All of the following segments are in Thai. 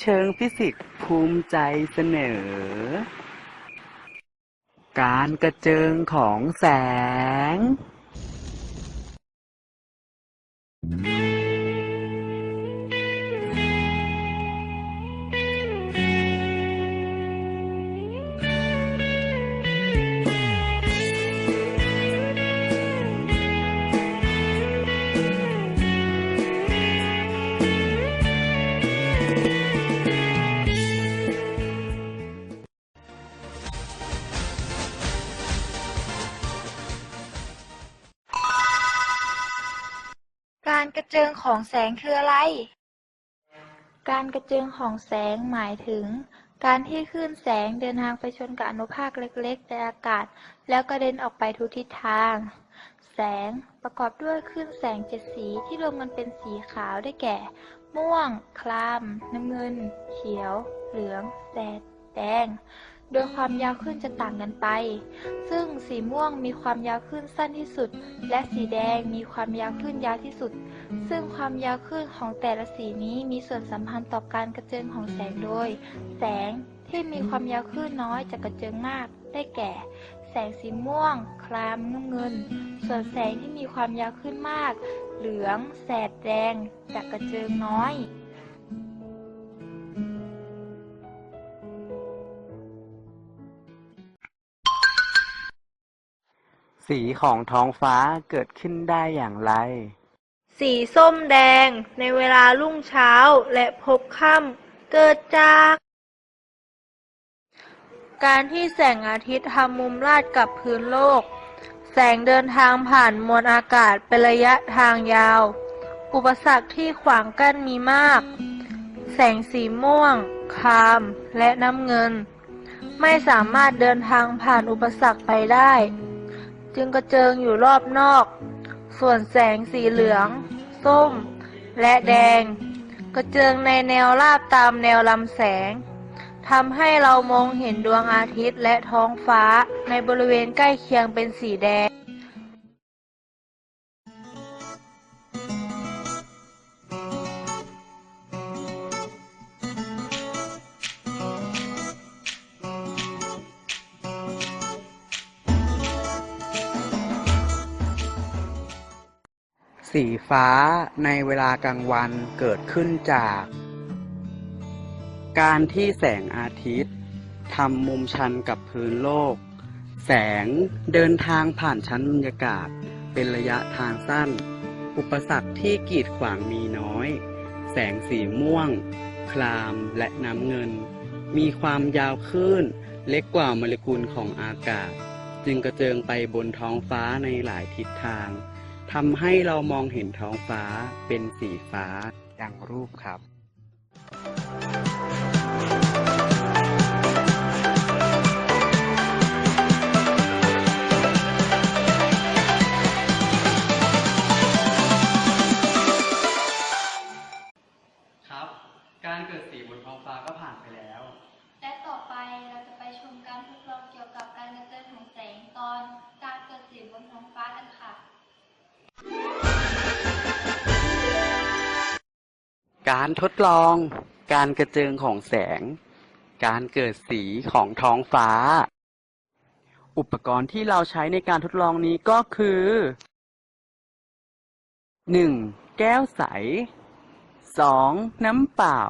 เชิงฟิสิกส์ภูมิใจเสนอ การกระเจิงของแสง การกระเจิงของแสงคืออะไร การกระเจิงของแสงหมายถึง การที่คลื่นแสงเดินทางไปชนกับอนุภาคเล็กๆในอากาศ แล้วกระเด็นออกไปทุกทิศทาง แสงประกอบด้วยคลื่นแสงเจ็ดสีที่รวมกันเป็นสีขาวได้แก่ ม่วงคราม น้ำเงิน เขียว เหลืองแสดแดง โดยความยาวคลื่นจะต่างกันไป ซึ่งสีม่วงมีความยาวคลื่นสั้นที่สุด และสีแดงมีความยาวคลื่นยาวที่สุด ซึ่งความยาวคลื่นของแต่ละสีนี้มีส่วนสัมพันธ์ต่อการกระเจิงของแสงโดย แสงที่มีความยาวคลื่นน้อยจะกระเจิงมาก ได้แก่ แสงสีม่วง ครามน้ำเงิน ส่วนแสงที่มีความยาวคลื่นมาก เหลือง แสดแดงจะกระเจิงน้อย สีของท้องฟ้าเกิดขึ้นได้อย่างไร สีส้มแดงในเวลารุ่งเช้าและพบค่ำเกิดจาก การที่แสงอาทิตย์ทำมุมลาดกับพื้นโลก แสงเดินทางผ่านมวลอากาศเป็นระยะทางยาว อุปสรรคที่ขวางกั้นมีมาก แสงสีม่วงคราม และน้ำเงิน ไม่สามารถเดินทางผ่านอุปสรรคไปได้ จึงกระเจิงอยู่รอบนอก ส่วนแสงสีเหลือง ส้ม และแดง กระเจิงในแนวราบตามแนวลำแสงทำให้เรามองเห็นดวงอาทิตย์และท้องฟ้าในบริเวณใกล้เคียงเป็นสีแดง สีฟ้าในเวลากลางวันเกิดขึ้นจาก การที่แสงอาทิตย์ทำมุมชันกับพื้นโลก แสงเดินทางผ่านชั้นบรรยากาศ เป็นระยะทางสั้น อุปสรรคที่กีดขวางมีน้อย แสงสีม่วงครามและน้ำเงิน มีความยาวคลื่นเล็กกว่าโมเลกุลของอากาศ จึงกระเจิงไปบนท้องฟ้าในหลายทิศทาง ทำให้เรามองเห็นท้องฟ้าเป็นสีฟ้าดังรูปครับ การทดลองการกระเจิงของแสง การเกิดสีของท้องฟ้า อุปกรณ์ที่เราใช้ในการทดลองนี้ก็คือ 1. แก้วใส 2. น้ำเปล่า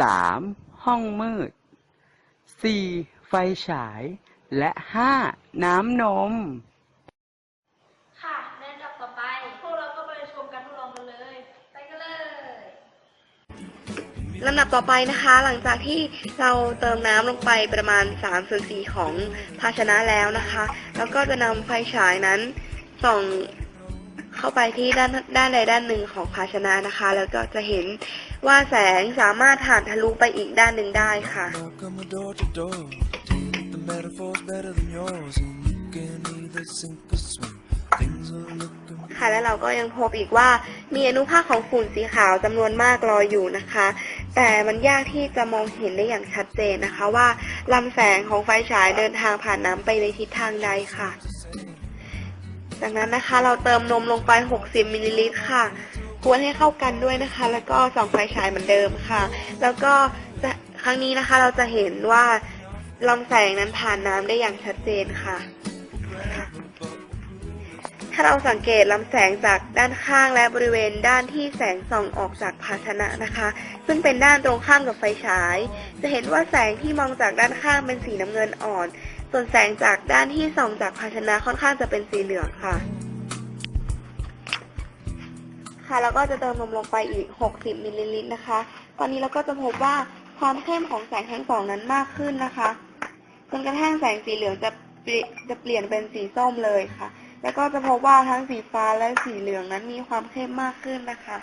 3. ห้องมืด 4. ไฟฉาย และ 5. น้ำนม ค่ะในอันดับต่อไป พวกเราก็ไปชมการทดลองกันเลย ไปกัน ลำดับต่อไปนะคะ หลังจากที่เราเติมน้ำลงไปประมาณ3ส่วน4ของภาชนะแล้วนะคะ แล้วก็จะนำไฟฉายนั้นส่องเข้าไปที่ด้านด้านใดด้านหนึ่งของภาชนะนะคะ แล้วก็จะเห็นว่าแสงสามารถผ่านทะลุไปอีกด้านหนึ่งได้ค่ะ ค่ะและเราก็ยังพบอีกว่ามีอนุภาคของฝุ่นสีขาวจำนวนมากลอยอยู่นะคะ แต่มันยากที่จะมองเห็นได้อย่างชัดเจนนะคะว่าลำแสงของไฟฉายเดินทางผ่านน้ำไปในทิศทางใดค่ะ จากนั้นนะคะ เราเติมนมลงไป 60มิลลิลิตรค่ะกวนให้เข้ากันด้วยนะคะ แล้วก็ส่องไฟฉายเหมือนเดิมค่ะ แล้วก็ครั้งนี้นะคะเราจะเห็นว่าลำแสงนั้นผ่านน้ำได้อย่างชัดเจนค่ะ ถ้าเราสังเกตลำแสงจากด้านข้างและบริเวณด้านที่แสงส่องออกจากภาชนะนะคะ ซึ่งเป็นด้านตรงข้ามกับไฟฉาย จะเห็นว่าแสงที่มองจากด้านข้างเป็นสีน้ำเงินอ่อน ส่วนแสงจากด้านที่ส่องจากภาชนะค่อนข้างจะเป็นสีเหลืองค่ะ ค่ะแล้วก็จะเติมนมลงไปอีก 60มิลลิลิตรนะคะ ตอนนี้เราก็จะพบว่าความเข้มของแสงทั้งสองนั้นมากขึ้นนะคะจนกระทั่งแสงสีเหลืองจะเปลี่ยนจะเปลี่ยนเป็นสีส้มเลยค่ะ แล้วก็จะพบว่าทั้งสีฟ้าและสีเหลืองนั้นมีความเข้มมากขึ้นนะคะ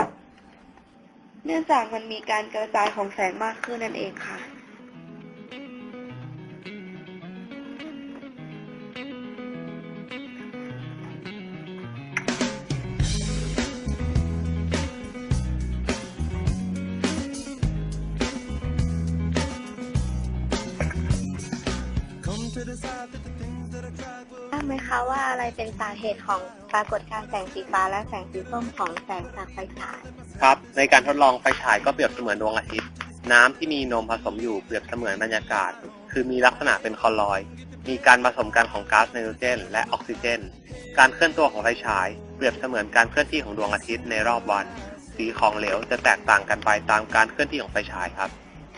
เนื่องจากมันมีการกระจายของแสงมากขึ้นนั่นเองค่ะ ไหมคะว่าอะไรเป็นสาเหตุของปรากฏการแสงสีฟ้าและแสงสีส้มของแสงจากไฟฉาย ครับ ในการทดลองไฟฉายก็เปรียบเสมือนดวงอาทิตย์ น้ำที่มีนมผสมอยู่เปรียบเสมือนบรรยากาศ คือมีลักษณะเป็นคอลลอย มีการผสมกันของก๊าซไนโตรเจน และออกซิเจน การเคลื่อนตัวของไฟฉาย เปรียบเสมือนการเคลื่อนที่ของดวงอาทิตย์ในรอบวัน สีของเหลวจะแตกต่างกันไปตามการเคลื่อนที่ของไฟฉายครับ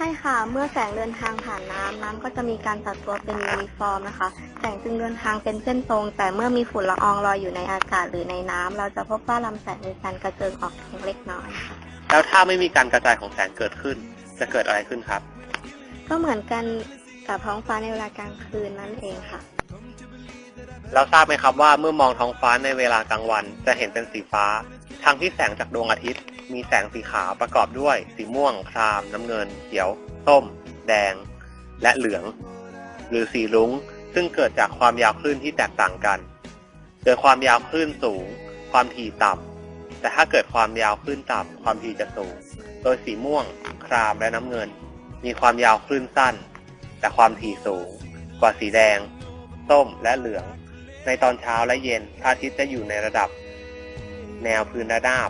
ช่ค่ะ เมื่อแสงเดินทางผ่านน้ำน้ำก็จะมีการตัดตัวเป็นยูนิฟอร์มนะคะ แสงจึงเดินทางเป็นเส้นตรง แต่เมื่อมีฝุ่นละอองลอยอยู่ในอากาศหรือในน้ำเราจะพบว่าลำแสงมีการกระเจิงออกเพียงเล็กน้อยค่ะ แล้วถ้าไม่มีการกระจายของแสงเกิดขึ้น จะเกิดอะไรขึ้นครับ ก็เหมือนกันกับท้องฟ้าในเวลากลางคืนนั่นเองค่ะแล้วทราบไหมครับว่าเมื่อมองท้องฟ้าในเวลากลางวัน จะเห็นเป็นสีฟ้า ทั้งที่แสงจากดวงอาทิตย์ มีแสงสีขาวประกอบด้วย สีม่วง คราม น้ำเงิน เขียว ส้ม แดง และเหลือง หรือสีรุ้ง ซึ่งเกิดจากความยาวคลื่นที่แตกต่างกัน โดยความยาวคลื่นสูง ความถี่ต่ำ แต่ถ้าเกิดความยาวคลื่นต่ำ ความถี่จะสูง โดยสีม่วง คราม และน้ำเงิน มีความยาวคลื่นสั้น แต่ความถี่สูง กว่าสีแดง ส้ม และเหลือง ในตอนเช้าและเย็นพระอาทิตย์จะอยู่ในระดับ แนวพื้นระนาบ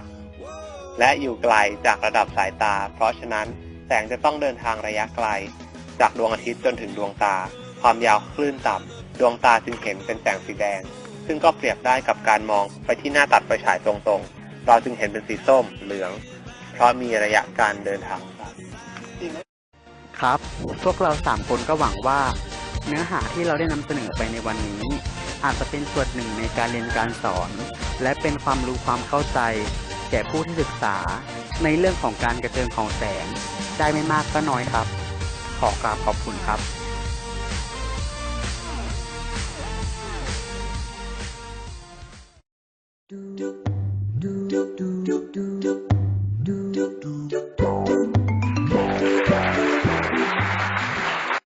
และอยู่ไกลจากระดับสายตา เพราะฉะนั้นแสงจะต้องเดินทางระยะไกล จากดวงอาทิตย์จนถึงดวงตา ความยาวคลื่นต่ำดวงตาจึงเห็นเป็นแสงสีแดง ซึ่งก็เปรียบได้กับการมองไปที่หน้าตัดไฟฉายตรงๆ เราจึงเห็นเป็นสีส้มเหลือง เพราะมีระยะการเดินทางครับ พวกเราสามคนก็หวังว่า เนื้อหาที่เราได้นำเสนอไปในวันนี้ อาจจะเป็นส่วนหนึ่งในการเรียนการสอน และเป็นความรู้ความเข้าใจ แก่ผู้ที่ศึกษา ในเรื่องของการกระเจิงของแสง ได้ไม่มากก็น้อยครับ ขอกราบขอบคุณครับ